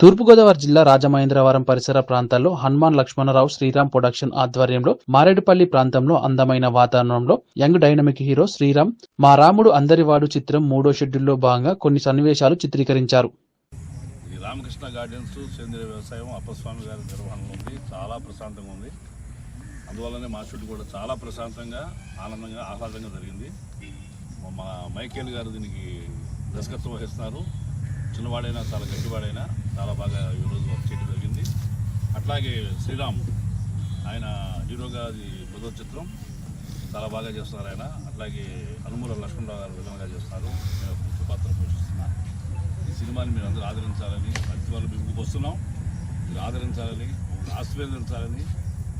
తూర్పుగోదావరి జిల్లా రాజమహేంద్రవరం పరిసర ప్రాంతాల్లో హనుమాన్ లక్ష్మణరావు శ్రీరామ్ ప్రొడక్షన్ ఆధ్వర్యంలో మారేడుపల్లి ప్రాంతంలో అందమైన వాతావరణంలో యంగ్ డైనమిక్ హీరో శ్రీరామ్ మా రాముడు అందరివాడు చిత్రం మూడో షెడ్యూల్లో భాగంగా కొన్ని సన్నివేశాలు చిత్రీకరించారు. ఈ రామకృష్ణ గార్డెన్స్ సేంద్రియ వ్యవసాయం అప్పస్వామి గారి నిర్వహణలో ఉంది. చాలా ప్రశాంతంగా ఉంది. అందువల్లనే మా షూట్ కూడా చాలా ప్రశాంతంగా ఆనందంగా ఆహ్లాదంగా జరిగింది. మా- మా మైకేల్ గారు దీనికి దర్శకత్వం వహిస్తున్నారు. చిన్నవాడైనా చాలా గట్టివాడైనా చాలా బాగా ఈరోజు వర్క్ చేయడం జరిగింది. అట్లాగే శ్రీరామ్ ఆయన హీరోగా అది మొదటి చిత్రం చాలా బాగా చేస్తున్నారు ఆయన. అట్లాగే అనుమూల లక్ష్మణరావు గారు విధంగా చేస్తున్నారు. నేను ముఖ్య పాత్ర పోషిస్తున్నారు ఈ సినిమాని మీరు అందరూ ఆదరించాలని ప్రతి వాళ్ళు మేము వస్తున్నాం. మీరు ఆదరించాలని మమ్మల్ని ఆశీర్వదించాలని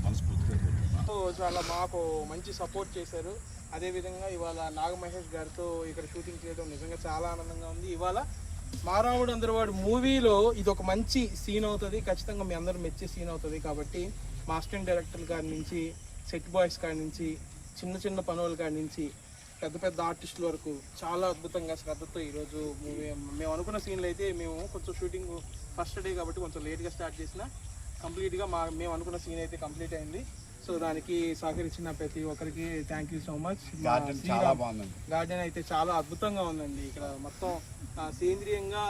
మనస్ఫూర్తిగా కోరుతున్నాను చాలా మాకు మంచి సపోర్ట్ చేశారు. అదేవిధంగా ఇవాళ నాగమహేష్ గారితో ఇక్కడ షూటింగ్ చేయడం నిజంగా చాలా ఆనందంగా ఉంది. ఇవాళ మారాముడు అందరివాడు మూవీలో ఇది ఒక మంచి సీన్ అవుతుంది. ఖచ్చితంగా మీ అందరూ మెచ్చే సీన్ అవుతుంది కాబట్టి మాస్టర్ డైరెక్టర్ గారి నుంచి సెట్ బాయ్స్ కాడి నుంచి చిన్న చిన్న పనుల కాడి నుంచి పెద్ద పెద్ద ఆర్టిస్టుల వరకు చాలా అద్భుతంగా శ్రద్ధతో ఈరోజు మూవీ మేము అనుకున్న సీన్లు అయితే మేము కొంచెం షూటింగ్ ఫస్ట్ డే కాబట్టి కొంచెం లేట్గా స్టార్ట్ చేసిన. కంప్లీట్గా మా మేము అనుకున్న సీన్ అయితే కంప్లీట్ అయింది. సో దానికి సహకరించిన ప్రతి ఒక్కరికి thank you so much garden చాలా బాగుందండి. గార్డెన్ అయితే చాలా అద్భుతంగా ఉందండి. ఇక్కడ మొత్తం సేంద్రియంగా